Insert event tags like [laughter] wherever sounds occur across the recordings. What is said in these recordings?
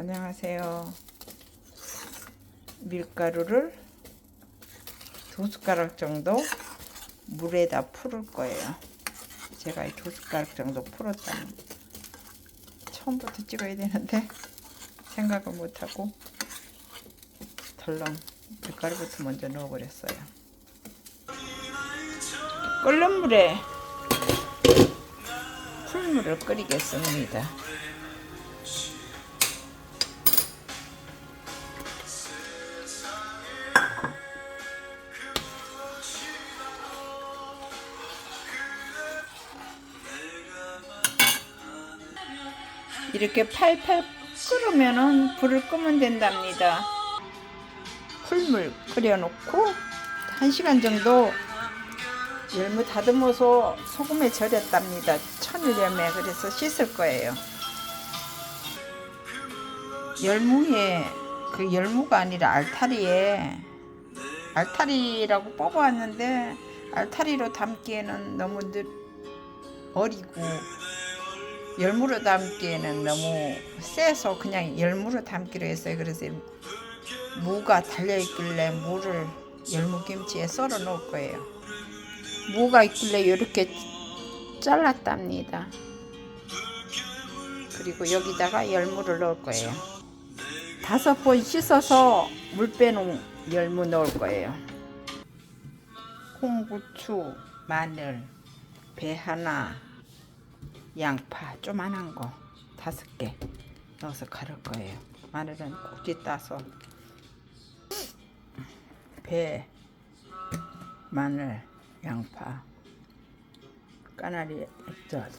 안녕하세요. 밀가루를 두 숟가락 정도 물에다 풀을 거예요. 제가 이두 숟가락 정도 풀었다는 처음부터 찍어야 되는데 생각을 못하고 덜렁 밀가루부터 먼저 넣어버렸어요. 끓는 물에 풀물을 끓이겠습니다. 이렇게 팔팔 끓으면은 불을 끄면 된답니다. 풀물 끓여놓고 1시간 정도 열무 다듬어서 소금에 절였답니다. 천일염에 그래서 씻을 거예요. 열무에 그 열무가 아니라 알타리에 알타리라고 뽑아왔는데 알타리로 담기에는 너무 늦, 어리고 열무로 담기에는 너무 세서 그냥 열무로 담기로 했어요. 그래서 무가 달려 있길래 무를 열무김치에 썰어 놓을 거예요. 무가 있길래 이렇게 잘랐답니다. 그리고 여기다가 열무를 넣을 거예요. 다섯 번 씻어서 물 빼놓은 열무 넣을 거예요. 홍고추, 마늘, 배 하나, 양파 조만한 거 다섯 개 넣어서 갈을 거예요. 마늘은 꼭지 따서 배, 마늘, 양파, 까나리 액젓,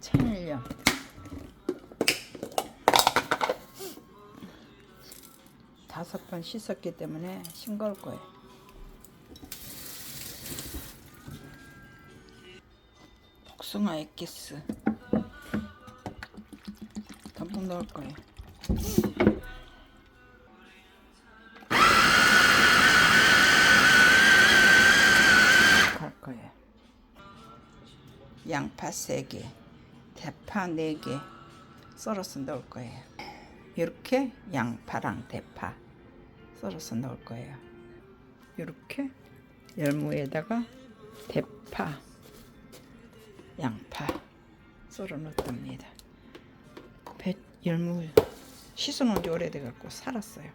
천일염, 다섯 번 씻었기 때문에 싱거울 거예요. 복숭아 엑기스 듬뿍 넣을 거예요. 갈 거예요. 양파 3개, 대파 4개 썰어서 넣을 거예요. 이렇게 양파랑 대파 썰어서 넣을 거예요. 이렇게 열무에다가 대파, 양파 썰어 넣었답니다. 배 열무 씻어놓은 지 오래돼 갖고 살았어요.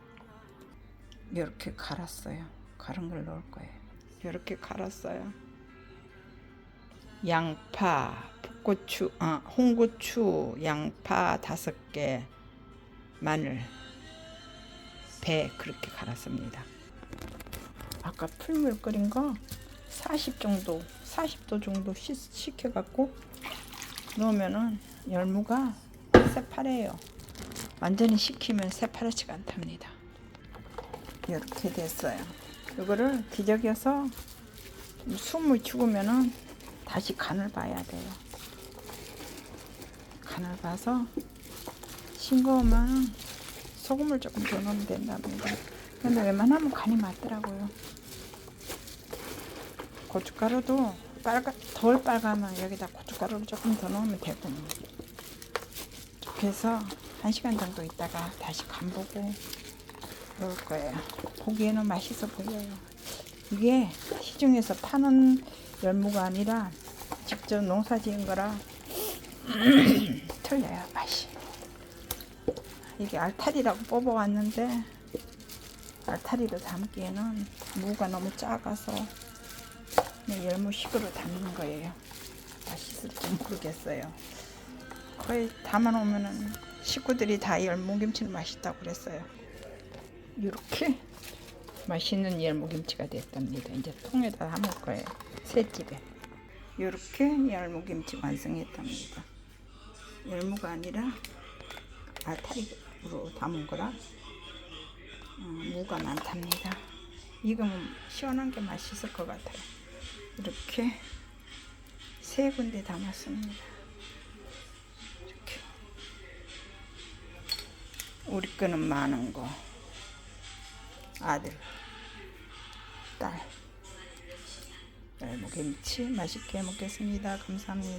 이렇게 갈았어요. 갈은 걸 넣을 거예요. 이렇게 갈았어요. 양파, 풋고추, 아, 홍고추, 양파 다섯 개, 마늘, 배 그렇게 갈았습니다. 아까 풀물 끓인 거 40 정도, 40도 정도 식, 식혀갖고 넣으면은 열무가 새파래요. 완전히 식히면 새파랗지가 않답니다. 이렇게 됐어요. 이거를 기저귀에서 숨을 죽으면은 다시 간을 봐야 돼요. 간을 봐서 싱거우면 소금을 조금 더 넣으면 된답니다. 근데 웬만하면 간이 맞더라고요. 고춧가루도 빨가, 덜 빨가면 여기다 고춧가루를 조금 더 넣으면 되고 그래서 1시간 정도 있다가 다시 간 보고 넣을 거예요. 보기에는 맛있어 보여요. 이게 시중에서 파는 열무가 아니라 직접 농사 지은 거라 [clears throat] 틀려요 맛이. 이게 알타리라고 뽑아왔는데 알타리로 담기에는 무가 너무 작아서 열무식으로 담는 거예요. 맛있을지 모르겠어요. 거의 담아놓으면은 식구들이 다 열무김치는 맛있다고 그랬어요. 이렇게 맛있는 열무김치가 됐답니다. 이제 통에다 담을 거예요. 셋집에. 이렇게 열무김치 완성했답니다. 열무가 아니라 알타리로 담은 거라 어, 무가 많답니다. 익으면 시원한 게 맛있을 것 같아요. 이렇게 세 군데 담았습니다. 이렇게 우리 거는 많은 거 아들 딸 열무김치 맛있게 먹겠습니다. 감사합니다.